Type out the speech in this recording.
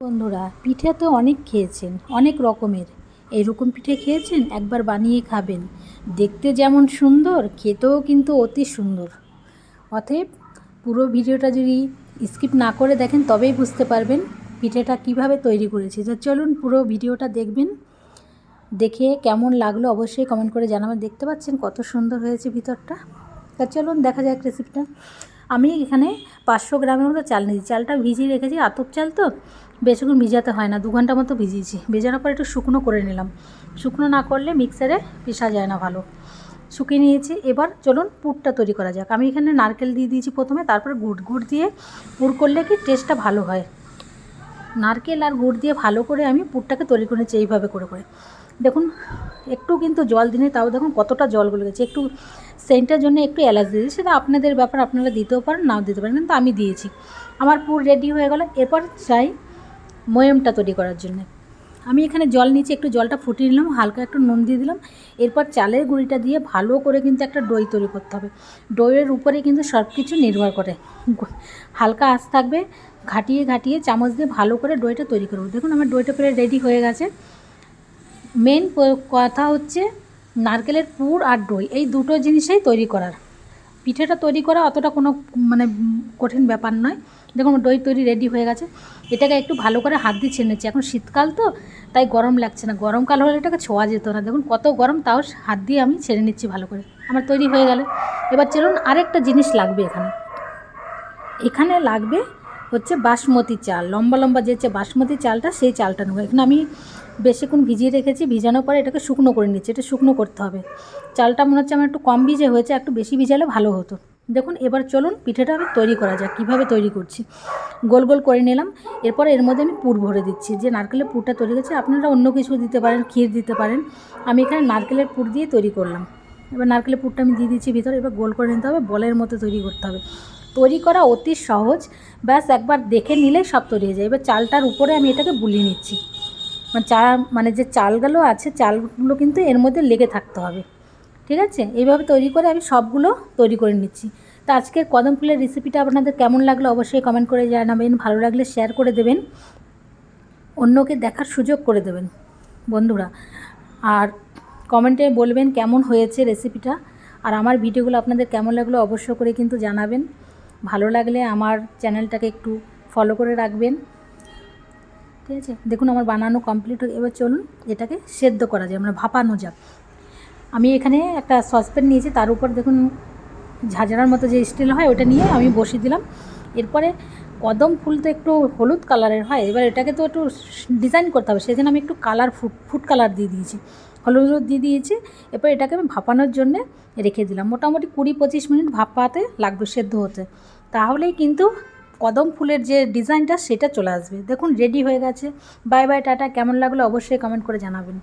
বন্ধুরা, পিঠে তো অনেক খেয়েছেন, অনেক রকমের। এরকম পিঠে খেয়েছেন? একবার বানিয়ে খাবেন। দেখতে যেমন সুন্দর, খেতেও কিন্তু অতি সুন্দর। অতএব, পুরো ভিডিওটা যদি স্কিপ না করে দেখেন, তবেই বুঝতে পারবেন পিঠেটা কীভাবে তৈরি করেছি। তো চলুন পুরো ভিডিওটা দেখবেন। দেখে কেমন লাগল অবশ্যই কমেন্ট করে জানাবেন। দেখতে পাচ্ছেন কত সুন্দর হয়েছে ভিতরটা। তা চলুন দেখা যাক রেসিপিটা আমি এখানে পাঁচশো গ্রামের মতো চাল নিয়েছি। চালটা ভিজিয়ে রেখেছি, আতপ চাল তো বেশিক্ষণ ভিজাতে হয় না, দু ঘণ্টা মতো ভিজিয়েছি। ভেজানোর পর একটু শুকনো করে নিলাম। শুকনো না করলে মিক্সারে পিসা যায় না ভালো। শুকিয়ে নিয়েছি, এবার চলুন পুরটা তৈরি করা যাক। আমি এখানে নারকেল দিয়ে দিয়েছি প্রথমে, তারপরে গুড়। গুড় দিয়ে পুর করলে কি টেস্টটা ভালো হয়। নারকেল আর গুড় দিয়ে ভালো করে আমি পুরটাকে তৈরি করে করেছি এইভাবে করে করে। দেখুন, একটু কিন্তু জল দিনে তাও দেখুন কতটা জল গলে গেছে। একটু সেন্টের জন্য একটু এলাচ দিয়েছি সেটা আপনাদের ব্যাপার, আপনারা দিতেও পারেন, নাও দিতে পারেন, কিন্তু আমি দিয়েছি। আমার পুর রেডি হয়ে গেল, এরপর চাই ময়মটা তৈরি করার জন্য। আমি এখানে জল নিচে একটু জলটা ফুটিয়ে নিলাম, হালকা একটু নুন দিয়ে দিলাম, এরপর চালের গুঁড়িটা দিয়ে ভালো করে কিন্তু একটা দই তৈরি করতে হবে। দইয়ের উপরে কিন্তু সব কিছু নির্ভর করে। হালকা আঁচ থাকবে, ঘাটিয়ে ঘাটিয়ে চামচ দিয়ে ভালো করে দইটা তৈরি করব। দেখুন, আমার দইটা প্রায় রেডি হয়ে গেছে। মেন কথা হচ্ছে নারকেলের পুর আর দই। এই দুটো জিনিসেই তৈরি করার। পিঠেটা তৈরি করা অতটা কোনো মানে কঠিন ব্যাপার নয়। দেখুন, দই তৈরি রেডি হয়ে গেছে। এটাকে একটু ভালো করে হাত দিয়ে ছেড়ে নিচ্ছি। এখন শীতকাল তো, তাই গরম লাগছে না। গরমকাল হলে এটাকে ছোঁয়া যেত না। দেখুন, কত গরম, তাও হাত দিয়ে আমি ছেড়ে নিচ্ছি ভালো করে। আমার তৈরি হয়ে গেলে। এবার চলুন আরেকটা জিনিস লাগবে এখানে। এখানে লাগবে হচ্ছে বাসমতি চাল। লম্বা লম্বা যে বাসমতি চালটা, সেই চালটা নেব। এখানে আমি বেশিক্ষণ ভিজিয়ে রেখেছি, ভিজানোর পরে এটাকে শুকনো করে নিচ্ছি। এটা শুকনো করতে হবে। চালটা মনে হচ্ছে আমার একটু কম ভিজে হয়েছে, একটু বেশি ভিজালে ভালো হতো। দেখুন, এবার চলুন পিঠেটা আমি তৈরি করা যাক, কীভাবে তৈরি করছি। গোল গোল করে নিলাম। এরপর এর মধ্যে আমি পুর ভরে দিচ্ছি। যে নারকেলের পুরটা তৈরি করছি, আপনারা অন্য কিছু দিতে পারেন, ক্ষীর দিতে পারেন। আমি এখানে নারকেলের পুর দিয়ে তৈরি করলাম। এবার নারকেলের পুরটা আমি দিয়ে দিচ্ছি ভিতরে। এবার গোল করে নিতে হবে, বলের মতো তৈরি করতে হবে। তৈরি করা অতি সহজ। ব্যাস একবার দেখে নিলেই সব তৈরি হয়ে যায়। এবার চালটার উপরে আমি এটাকে বুলিয়ে নিচ্ছি। মানে চা মানে যে চালগুলো আছে, চালগুলো কিন্তু এর মধ্যে লেগে থাকতে হবে। ঠিক আছে? এইভাবে তৈরি করে আমি সবগুলো তৈরি করে নিচ্ছি। তো আজকের কদম ফুলের রেসিপিটা আপনাদের কেমন লাগল অবশ্যই কমেন্ট করে জানাবেন। ভালো লাগলে শেয়ার করে দেবেন। অন্যকে দেখার সুযোগ করে দেবেন। বন্ধুরা, আর কমেন্টে বলবেন কেমন হয়েছে রেসিপিটা আর আমার ভিডিওগুলো আপনাদের কেমন লাগল অবশ্য করে কিন্তু জানাবেন। ভালো লাগলে আমার চ্যানেলটাকে একটু ফলো করে রাখবেন। ঠিক আছে? দেখুন আমার বানানো কমপ্লিট হয়ে এবার চলুন এটাকে সেদ্ধ করা যায়, আমরা ভাপানো যাক। আমি এখানে একটা সসপ্যান নিয়েছি, তার উপর দেখুন ঝাঁঝরার মতো যে স্টিল হয়, ওটা নিয়ে আমি বসিয়ে দিলাম। এরপরে কদম ফুল তো একটু হলুদ কালারের হয়, এবার এটাকে তো একটু ডিজাইন করতে হবে, সেজন্য আমি একটু কালার ফুড ফুড কালার দিয়ে দিয়েছি। হলুদ দিয়ে দিয়েছি। এরপর এটাকে আমি ভাপানোর জন্যে রেখে দিলাম। মোটামুটি কুড়ি পঁচিশ মিনিট ভাপাতে লাগবে, সেদ্ধ হতে। তাহলেই কিন্তু কদম ফুলের যে ডিজাইনটা, সেটা চলে আসবে। দেখুন রেডি হয়ে গেছে। Bye bye, tata. কেমন লাগল অবশ্যই কমেন্ট করে জানাবেন।